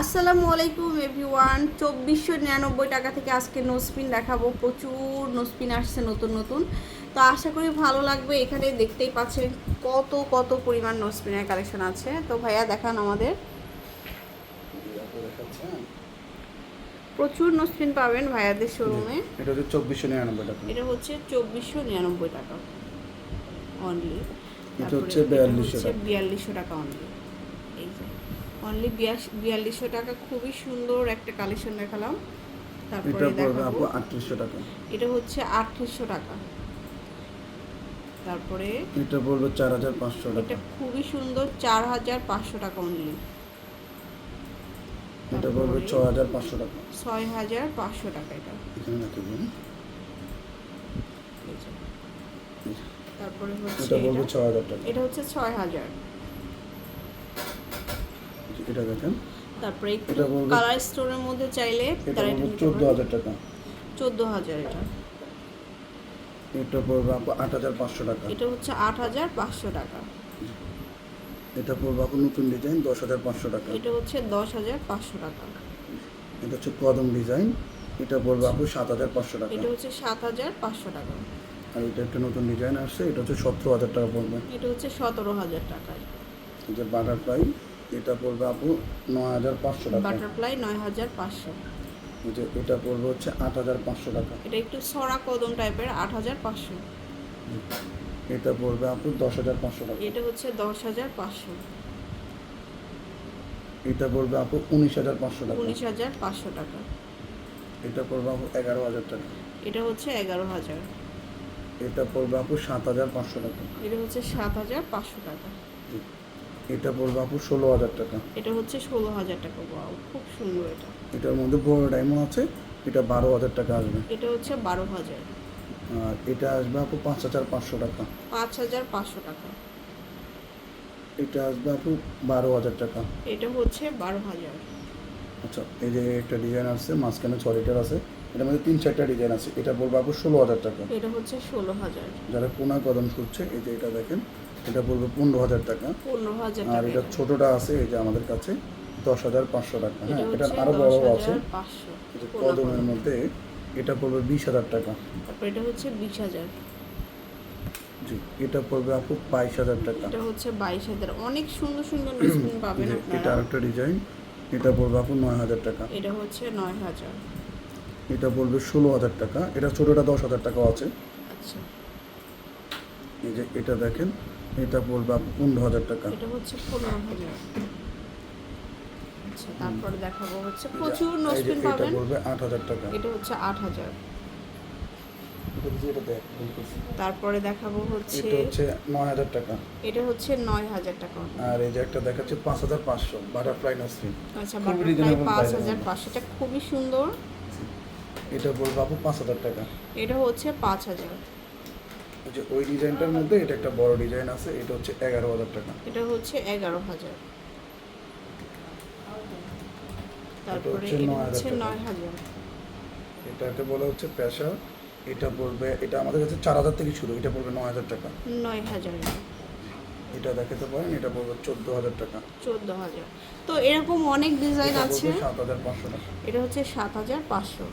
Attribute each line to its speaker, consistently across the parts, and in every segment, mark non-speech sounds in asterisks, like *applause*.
Speaker 1: আসসালামু আলাইকুম এভরিওয়ান চব্বিশশো নিরানব্বই টাকা থেকে আজকে নোসপিন দেখাবো। প্রচুর নোসপিন আসছে নতুন নতুন। তো আশা করি ভালো লাগবে। এখানে দেখতেই পাচ্ছেন কত কত পরিমাণ নোসপিনের কালেকশন আছে। তো ভাইয়া দেখান আমাদের। প্রচুর নোসপিন পাবেন ভাইয়াদের শোরুমে
Speaker 2: এটা হচ্ছে চব্বিশশো নিরানব্বই টাকা।
Speaker 1: এটা হচ্ছে চব্বিশশো নিরানব্বই টাকা। অনলি
Speaker 2: এটা হচ্ছে
Speaker 1: বিয়াল্লিশশো টাকা। অনলি এই যে। অনলি বিয়াল্লিশশো টাকা। খুবই সুন্দর একটা কালেকশন দেখালাম। তারপরে দেখাবো।
Speaker 2: আটত্রিশশো টাকা।
Speaker 1: এটা হচ্ছে আটত্রিশশো টাকা। তারপরে
Speaker 2: এটা পড়বে চার হাজার পাঁচশো
Speaker 1: এটা
Speaker 2: টাকা
Speaker 1: খুবই সুন্দর চার হাজার পাঁচশো টাকা অনলি
Speaker 2: এটা পড়বে ছ হাজার পাঁচশো টাকা।
Speaker 1: ছয় হাজার পাঁচশো টাকা এটা। তারপরে হচ্ছে
Speaker 2: এটা
Speaker 1: এটা।
Speaker 2: ছ হাজার টাকা।
Speaker 1: এটা হচ্ছে ছয় হাজার।
Speaker 2: এটা দেখেন।
Speaker 1: তারপরে একটু
Speaker 2: এটা
Speaker 1: কালার স্টোরের মধ্যে চাইলে
Speaker 2: এটা
Speaker 1: এটা
Speaker 2: চোদ্দ হাজার টাকা।
Speaker 1: চোদ্দ হাজার এটা।
Speaker 2: এটা পড়বে আট হাজার পাঁচশো টাকা।
Speaker 1: এটা হচ্ছে আট হাজার পাঁচশো টাকা।
Speaker 2: এটা পড়বে আপু নতুন ডিজাইন দশ হাজার পাঁচশো টাকা।
Speaker 1: এটা হচ্ছে দশ হাজার পাঁচশো টাকা।
Speaker 2: এটা হচ্ছে কদম ডিজাইন এটা পড়বে আপু সাত হাজার পাঁচশো টাকা।
Speaker 1: এটা হচ্ছে সাত হাজার পাঁচশো টাকা।
Speaker 2: আর এটা একটা নতুন ডিজাইন আসছে এটা হচ্ছে সতেরো হাজার টাকা পড়বে।
Speaker 1: এটা হচ্ছে সতেরো হাজার টাকায়।
Speaker 2: এই যে বাটারফ্লাই এটা পড়বে আপু নয় হাজার পাঁচশো টাকা।
Speaker 1: বাটারফ্লাই নয় হাজার পাঁচশো।
Speaker 2: যে এটা পড়বে হচ্ছে আট হাজার পাঁচশো টাকা।
Speaker 1: এটা একটু সরা কদম টাইপের আট হাজার পাঁচশো।
Speaker 2: এটা পড়বে আপু দশ হাজার পাঁচশো টাকা।
Speaker 1: এটা হচ্ছে দশ হাজার পাঁচশো।
Speaker 2: এটা পড়বে আপু উনিশ হাজার পাঁচশো টাকা।
Speaker 1: উনিশ হাজার পাঁচশো টাকা।
Speaker 2: এটা পড়বে আপু এগারো হাজার টাকা।
Speaker 1: এটা হচ্ছে এগারো হাজার।
Speaker 2: এটা পড়বে আপু সাত হাজার পাঁচশো টাকা।
Speaker 1: এটা হচ্ছে সাত হাজার পাঁচশো টাকা।
Speaker 2: এটা পড়বে আপু ষোলো হাজার টাকা।
Speaker 1: এটা হচ্ছে ষোলো হাজার টাকা ওয়াও খুব সুন্দর এটা।
Speaker 2: এটার মধ্যে বড় ডায়মন্ড আছে এটা বারো হাজার টাকা আসবে।
Speaker 1: এটা হচ্ছে বারো হাজার।
Speaker 2: আর এটা আসবে আপু পাঁচ হাজার পাঁচশো টাকা।
Speaker 1: পাঁচ হাজার পাঁচশো টাকা।
Speaker 2: এটা আসবে আপু বারো হাজার টাকা।
Speaker 1: এটা হচ্ছে বারো হাজার।
Speaker 2: আচ্ছা এই যে একটা ডিজাইন আছে মাঝখানে ছ লিটার আছে এটার মধ্যে তিন চারটা ডিজাইন আছে এটা বলব আপু ষোলো হাজার টাকা।
Speaker 1: এটা হচ্ছে ষোলো হাজার।
Speaker 2: যারা কোনা কদম খুঁজছে এই যে এটা দেখেন এটা বলব পনেরো হাজার টাকা। আর এটা। ছোটটা আছে এই যে আমাদের কাছে দশ হাজার পাঁচশো টাকা। হ্যাঁ এটা
Speaker 1: হচ্ছে
Speaker 2: আরও
Speaker 1: দশ
Speaker 2: বড় আছে কদমের মধ্যে এটা পড়বে বিশ হাজার টাকা।
Speaker 1: এটা হচ্ছে বিশ হাজার।
Speaker 2: জি এটা পড়বে আপু বাইশ হাজার টাকা।
Speaker 1: এটা হচ্ছে বাইশ হাজার। অনেক সুন্দর সুন্দর *coughs*
Speaker 2: এই
Speaker 1: পাবেন
Speaker 2: যে এটা আরেকটা ডিজাইন। এটা পড়বে আপু নয় হাজার টাকা।
Speaker 1: এটা হচ্ছে নয় হাজার।
Speaker 2: এটা পড়বে ষোলো হাজার টাকা। এটা ছোটটা দশ হাজার টাকাও আছে।
Speaker 1: আচ্ছা।
Speaker 2: এই যে এটা দেখেন এটা আপু পনেরো হাজার টাকা।
Speaker 1: এটা হচ্ছে পনেরো হাজার। আচ্ছা তারপরে দেখাবো হচ্ছে প্রচুর নসপিন
Speaker 2: এটা
Speaker 1: পাবেন।
Speaker 2: আট হাজার টাকা।
Speaker 1: এটা হচ্ছে আট হাজার।
Speaker 2: এটা দিছি, এটা দেখ, ভুল করছি।
Speaker 1: তারপরে দেখাবো হচ্ছে
Speaker 2: এটা হচ্ছে নয় হাজার টাকা।
Speaker 1: এটা হচ্ছে নয় হাজার টাকা।
Speaker 2: আর এই যে একটা দেখাচ্ছে পাঁচ হাজার পাঁচশো বাটারফ্লাই নাসরিন
Speaker 1: আচ্ছা বাটারফ্লাই এটা খুবই সুন্দর।
Speaker 2: এটা পড়বে আপু পাঁচ হাজার টাকা।
Speaker 1: এটা হচ্ছে পাঁচ হাজার।
Speaker 2: ওই যে ওই ডিজাইনটার মধ্যে এটা একটা বড় ডিজাইন আছে এটা হচ্ছে এগারো হাজার টাকা।
Speaker 1: এটা হচ্ছে এগারো হাজার। তারপরে এটা হচ্ছে নয় হাজার।
Speaker 2: এটাকে বলা হচ্ছে পেশা এটা পড়বে এটা আমাদের কাছে চার হাজার থেকে শুরু এটা পড়বে নয় হাজার টাকা।
Speaker 1: নয় হাজার।
Speaker 2: এটা দেখাতে পারেন এটা পড়বে চোদ্দ হাজার টাকা।
Speaker 1: চোদ্দ হাজার। তো এরকম অনেক ডিজাইন আছে।
Speaker 2: সাত হাজার পাঁচশো টাকা।
Speaker 1: এটা হচ্ছে সাত হাজার পাঁচশো।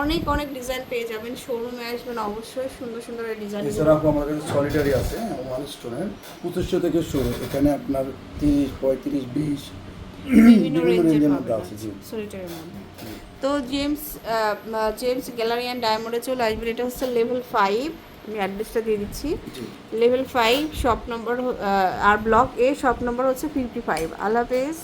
Speaker 1: অনেক অনেক ডিজাইন পেয়ে যাবেন। শোরুমে আসবেন অবশ্যই। সুন্দর সুন্দর ডিজাইন
Speaker 2: এছাড়া আমাদের কাছে সলিটারি আছে ওয়ান স্টোনের পঁচিশশো থেকে শুরু। এখানে আপনার তিরিশ পঁয়ত্রিশ বিশ
Speaker 1: বিভিন্ন রেঞ্জের
Speaker 2: মধ্যে আছে
Speaker 1: মধ্যে। তো জেমস জেমস গ্যালারি অ্যান্ড ডায়মন্ডে চলে আসবেন। এটা হচ্ছে লেভেল ফাইভ আমি অ্যাড্রেসটা দিয়ে দিচ্ছি। লেভেল ফাইভ শপ নম্বর আর ব্লক এ শপ নম্বর হচ্ছে ফিফটি ফাইভ আল্লাহ হাফেজ।